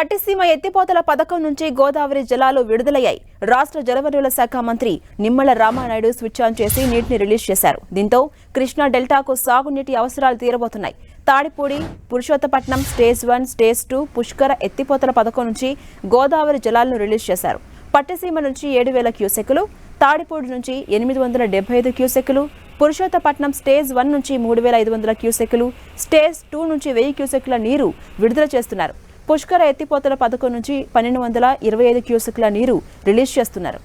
పట్టిసీమ ఎత్తిపోతల పథకం నుంచి గోదావరి జలాలు విడుదలయ్యాయి. రాష్ట్ర జలవనరుల శాఖ మంత్రి నిమ్మల రామానాయుడు స్విచ్ ఆన్ చేసి నీటిని రిలీజ్ చేశారు. దీంతో కృష్ణా డెల్టాకు సాగునీటి అవసరాలు తీరబోతున్నాయి. Tadipudi Purushothapatnam stage one stage two Pushkara ఎత్తిపోతల పథకం నుంచి గోదావరి జలాలను రిలీజ్ చేశారు. పట్టిసీమ నుంచి ఏడు వేల క్యూసెక్కులు తాడిపూడి నుంచి ఎనిమిది వందల డెబ్బై ఐదు క్యూసెక్కులు పురుషోత్తపట్నం స్టేజ్ వన్ నుంచి మూడు వేల ఐదు వందల క్యూసెక్కులు స్టేజ్ టూ నుంచి వెయ్యి క్యూసెక్కుల నీరు విడుదల చేస్తున్నారు. పుష్కర ఎత్తిపోతల పథకం నుంచి పన్నెండు వందల ఇరవై ఐదు క్యూసెక్ల నీరు రిలీజ్ చేస్తున్నారు.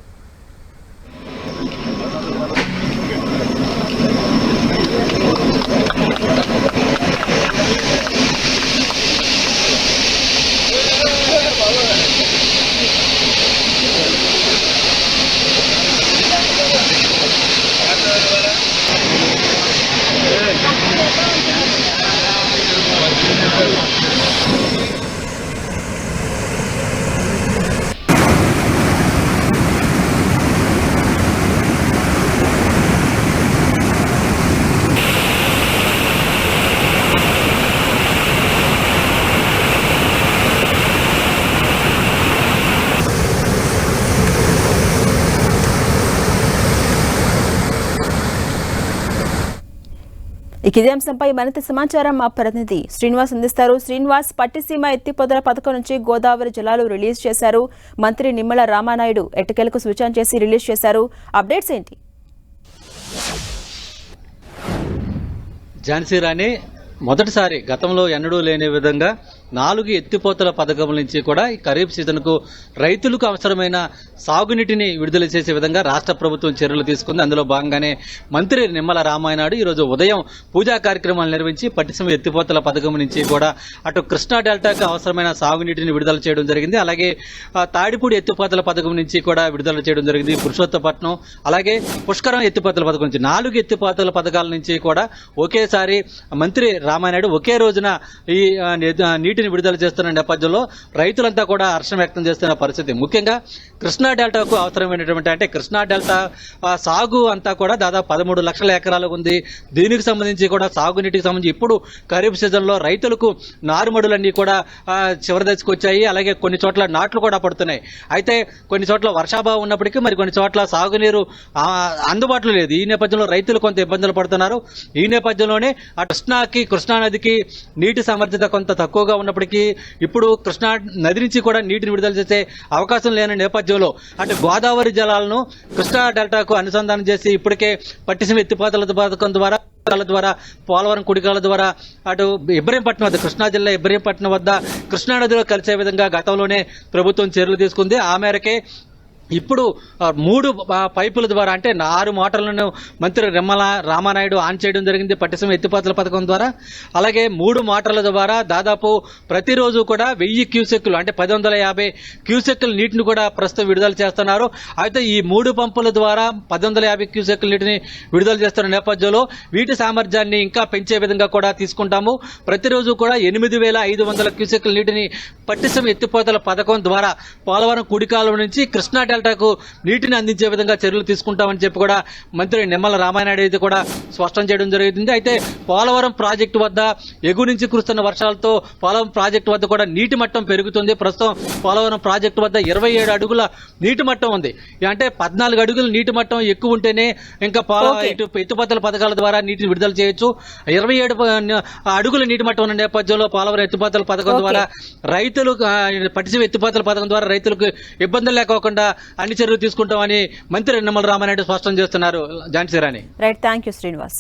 ఇక ఇదే అంశంపై మరింత సమాచారం మా ప్రతినిధి శ్రీనివాస్ అందిస్తారు. శ్రీనివాస్ పట్టిసీమ ఎత్తిపోతల పథకం నుంచి గోదావరి జలాలు రిలీజ్ చేశారు. మంత్రి నిమ్మల రామానాయుడు ఎట్టకేలకు సూచన చేసి రిలీజ్ చేశారు. అప్డేట్స్ ఏంటి? ఝాన్సీ రాణి మొదటిసారి గతంలో ఎన్నడూ లేని విధంగా నాలుగు ఎత్తిపోతల పథకం నుంచి కూడా ఈ ఖరీఫ్ సీజన్కు రైతులకు అవసరమైన సాగునీటిని విడుదల చేసే విధంగా రాష్ట్ర ప్రభుత్వం చర్యలు తీసుకుంది. అందులో భాగంగానే మంత్రి నిమ్మల రామాయణాడు ఈరోజు ఉదయం పూజా కార్యక్రమాలు నిర్వహించి పట్టిసీమ ఎత్తిపోతల పథకం నుంచి కూడా అటు కృష్ణా డెల్టాకు అవసరమైన సాగునీటిని విడుదల చేయడం జరిగింది. అలాగే తాడిపూడి ఎత్తిపోతల పథకం నుంచి కూడా విడుదల చేయడం జరిగింది. పురుషోత్తపట్నం అలాగే పుష్కరం ఎత్తిపోతల పథకం నుంచి నాలుగు ఎత్తిపోతల పథకాల నుంచి కూడా ఒకేసారి మంత్రి రామానాయుడు ఒకే రోజున ఈ నీటి నీటిని విడుదల చేస్తున్న నేపథ్యంలో రైతులంతా కూడా హర్షం వ్యక్తం చేస్తున్న పరిస్థితి. ముఖ్యంగా కృష్ణా డెల్టాకు అవసరమైనటువంటి అంటే కృష్ణా డెల్టా సాగు అంతా కూడా దాదాపు పదమూడు లక్షల ఎకరాలు ఉంది. దీనికి సంబంధించి కూడా సాగునీటికి సంబంధించి ఇప్పుడు ఖరీఫ్ సీజన్లో రైతులకు నారుమడులన్నీ కూడా చివరి దశకు వచ్చాయి. అలాగే కొన్ని చోట్ల నాట్లు కూడా పడుతున్నాయి. అయితే కొన్ని చోట్ల వర్షాభావం ఉన్నప్పటికీ మరి కొన్ని చోట్ల సాగునీరు అందుబాటులో లేదు. ఈ నేపథ్యంలో రైతులు కొంత ఇబ్బందులు పడుతున్నారు. ఈ నేపథ్యంలోనే ఆ కృష్ణాకి కృష్ణానదికి నీటి సామర్థ్యత కొంత తక్కువగా ఉన్నప్పటికీ ఇప్పుడు కృష్ణా నది నుంచి కూడా నీటిని విడుదల చేసే అవకాశం లేని నేపథ్యంలో అంటే గోదావరి జలాలను కృష్ణా డెల్టాకు అనుసంధానం చేసి ఇప్పటికే పట్టిసీమ ఎత్తిపోతల పథకం ద్వారా ద్వారా పోలవరం కుడికాల ద్వారా అటు ఇబ్రహీంపట్నం వద్ద కృష్ణా జిల్లా ఇబ్రహీంపట్నం వద్ద కృష్ణా నదిలో కలిసే విధంగా గతంలోనే ప్రభుత్వం చర్యలు తీసుకుంది. ఆ మేరకే ఇప్పుడు మూడు పైపుల ద్వారా అంటే ఆరు మోటార్లను మంత్రి రెమ్మల రామానాయుడు ఆన్ చేయడం జరిగింది పట్టిసీమ ఎత్తిపోతల పథకం ద్వారా. అలాగే మూడు మోటార్ల ద్వారా దాదాపు ప్రతిరోజు కూడా వెయ్యి క్యూసెక్కులు అంటే పది వందల యాభై క్యూసెక్కుల నీటిని కూడా ప్రస్తుతం విడుదల చేస్తున్నారు. అయితే ఈ మూడు పంపుల ద్వారా పది వందల యాభై క్యూసెక్కుల నీటిని విడుదల చేస్తున్న నేపథ్యంలో వీటి సామర్థ్యాన్ని ఇంకా పెంచే విధంగా కూడా తీసుకుంటాము. ప్రతిరోజు కూడా ఎనిమిది వేల ఐదు వందల క్యూసెక్కుల నీటిని పట్టిసీమ ఎత్తిపోతల పథకం ద్వారా పోలవరం కుడికాలం నుంచి కృష్ణా డెల్టాకు నీటిని అందించే విధంగా చర్యలు తీసుకుంటామని చెప్పి కూడా మంత్రి నిమ్మల రామానాయుడు అయితే కూడా స్పష్టం చేయడం జరుగుతుంది అయితే పోలవరం ప్రాజెక్టు వద్ద ఎగువ నుంచి కురుస్తున్న వర్షాలతో పోలవరం ప్రాజెక్టు వద్ద కూడా నీటి మట్టం పెరుగుతుంది ప్రస్తుతం పోలవరం ప్రాజెక్టు వద్ద ఇరవై ఏడు అడుగుల నీటి మట్టం ఉంది అంటే పద్నాలుగు అడుగుల నీటి మట్టం ఎక్కువ ఉంటేనే ఇంకా. ఇటు ఎత్తిపోతల పథకాల ద్వారా నీటిని విడుదల చేయొచ్చు ఇరవై ఏడు అడుగుల నీటి మట్టం ఉన్న నేపథ్యంలో పోలవరం ఎత్తిపోతల పథకం. ద్వారా రైతులు ఆ, పట్టిసీమ ఎత్తిపోతల పథకం ద్వారా రైతులకు ఇబ్బందులు లేకోకుండా అన్ని చర్యలు తీసుకుంటామని మంత్రి నిమ్మల రామారెడ్డి స్పష్టం చేస్తున్నారు. Jhansi Rani. Right thank you Srinivas.